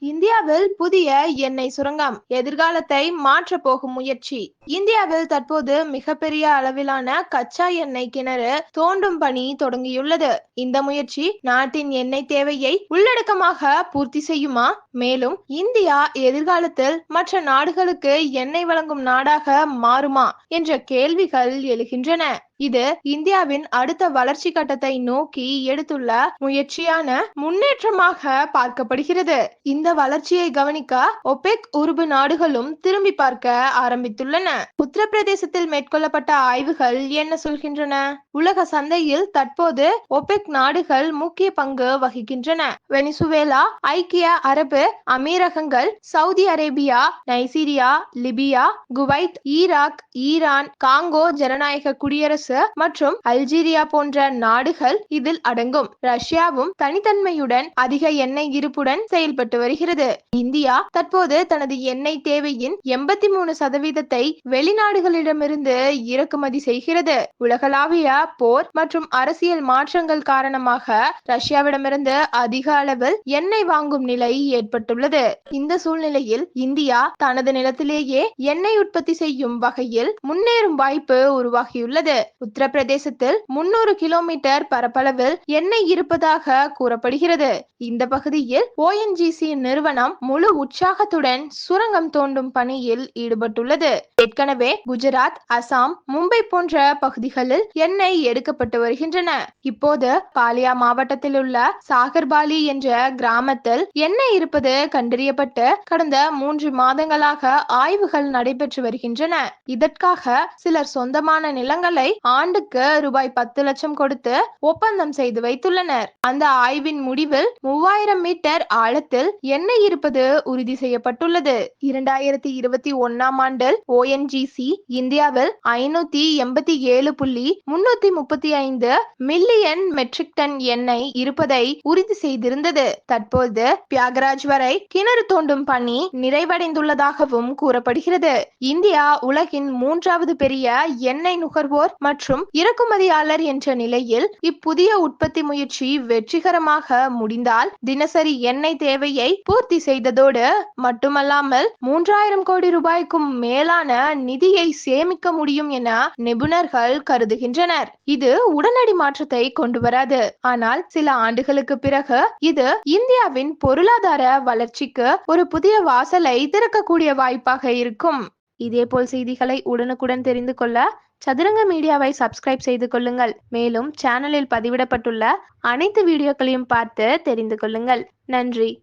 இந்தியாவில் புதிய எண்ணெய் சுரங்கம் எதிர்காலத்தை மாற்றப் போகும் முயற்சி. இந்தியாவில் தற்போது மிகப்பெரிய அளவிலான கச்சா எண்ணெய் கிணறு தோண்டும் பணி தொடங்கியுள்ளது. இந்த முயற்சி நாட்டின் எண்ணெய் தேவையை உள்ளடக்கமாக பூர்த்தி செய்யுமா? மேலும் இந்தியா எதிர்காலத்தில் மற்ற நாடுகளுக்கு எண்ணெய் வழங்கும் நாடாக மாறுமா என்ற கேள்விகள் எழுகின்றன. இது இந்தியாவின் அடுத்த வளர்ச்சி கட்டத்தை நோக்கி எடுத்துள்ள முயற்சியான முன்னேற்றமாக பார்க்கப்படுகிறது. இந்த வளர்ச்சியை கவனிக்க ஒபெக் உறுப்பு நாடுகளும் திரும்பி பார்க்க ஆரம்பித்துள்ளன. உத்தரப்பிரதேசத்தில் மேற்கொள்ளப்பட்ட ஆய்வுகள் என்ன சொல்கின்றன? உலக சந்தையில் தற்போது ஒபெக் நாடுகள் முக்கிய பங்கு வகிக்கின்றன. வெனிசுவேலா ஐக்கிய அரபு அமீரகங்கள் Saudi Arabia Nigeria Libya Kuwait Iraq Iran Congo ஜனநாயக குடியரசு மற்றும் அல்ஜீரியா போன்ற நாடுகள் இதில் அடங்கும். ரஷ்யாவும் தனித்தன்மையுடன் அதிக எண்ணெய் இருப்புடன் செயல்பட்டு வருகிறது. இந்தியா தற்போது தனது எண்ணெய் தேவையின் எண்பத்தி மூணு சதவீதத்தை வெளிநாடுகளிடமிருந்து இறக்குமதி செய்கிறது. உலகளாவிய போர் மற்றும் அரசியல் மாற்றங்கள் காரணமாக ரஷ்யாவிடமிருந்து அதிக அளவில் எண்ணெய் வாங்கும் நிலை ஏற்பட்டுள்ளது. இந்த சூழ்நிலையில் இந்தியா தனது நிலத்திலேயே எண்ணெய் உற்பத்தி செய்யும் வகையில் முன்னேறும் வாய்ப்பு உருவாகியுள்ளது. உத்தரப்பிரதேசத்தில் முன்னூறு கிலோமீட்டர் பரப்பளவில் எண்ணெய் இருப்பதாக கூறப்படுகிறது. இந்த பகுதியில் ஓஎன்ஜிசி நிறுவனம் முழு உற்சாகத்துடன் சுரங்கம் தோண்டும் பணியில் ஈடுபட்டுள்ளது. ஏற்கனவே குஜராத் அசாம் மும்பை போன்ற பகுதிகளில் எண்ணெய் எடுக்கப்பட்டு வருகின்றன. இப்போது பாலியா மாவட்டத்தில் உள்ள சாகர்பாலி என்ற கிராமத்தில் எண்ணெய் இருப்பது இருப்பது கண்டறியப்பட்டு கடந்த மூன்று மாதங்களாக ஆய்வுகள் நடைபெற்று வருகின்றன. இதற்காக சிலர் சொந்தமான நிலங்களை ஆண்டுக்கு ரூபாய் பத்து லட்சம் கொடுத்து ஒப்பந்தம் செய்து வைத்துள்ளனர். அந்த ஆய்வின் முடிவில் மூவாயிரம் மீட்டர் ஆழத்தில் எண்ணெய் இருப்பது உறுதி செய்யப்பட்டுள்ளது. இரண்டாயிரத்தி இருபத்தி ஒன்னாம் ஆண்டில் ஓஎன்ஜிசி இந்தியாவில் ஐநூத்தி எண்பத்தி ஏழு புள்ளி முன்னூத்தி முப்பத்தி ஐந்து மில்லியன் மெட்ரிக் டன் எண்ணெய் இருப்பதை உறுதி செய்திருந்தது. தற்போது பியாகராஜ் வரை கிணறு தோண்டும் பணி நிறைவடைந்துள்ளதாகவும் கூறப்படுகிறது. இந்தியா உலகின் மூன்றாவது பெரிய எண்ணெய் நுகர்வோர் மற்றும் இறக்குமதியாளர் என்ற நிலையில் இப்புதிய உற்பத்தி முயற்சி வெற்றிகரமாக முடிந்தால் தினசரி எண்ணெய் தேவையை பூர்த்தி செய்ததோடு மட்டுமல்லாமல் மூன்றாயிரம் கோடி ரூபாய்க்கும் மேலான நிதியை சேமிக்க முடியும் என நிபுணர்கள் கருதுகின்றனர். இது உடனடி மாற்றத்தை கொண்டு வராது. ஆனால் சில ஆண்டுகளுக்கு பிறகு இது இந்தியாவின் பொருளாதார வளர்ச்சிக்கு ஒரு புதிய வாசலை திறக்கக்கூடிய வாய்ப்பாக இருக்கும். இதேபோல் செய்திகளை உடனுக்குடன் தெரிந்து கொள்ள சதுரங்க மீடியாவை சப்ஸ்கிரைப் செய்து கொள்ளுங்கள். மேலும் சேனலில் பதிவிடப்பட்டுள்ள அனைத்து வீடியோக்களையும் பார்த்து தெரிந்து கொள்ளுங்கள். நன்றி.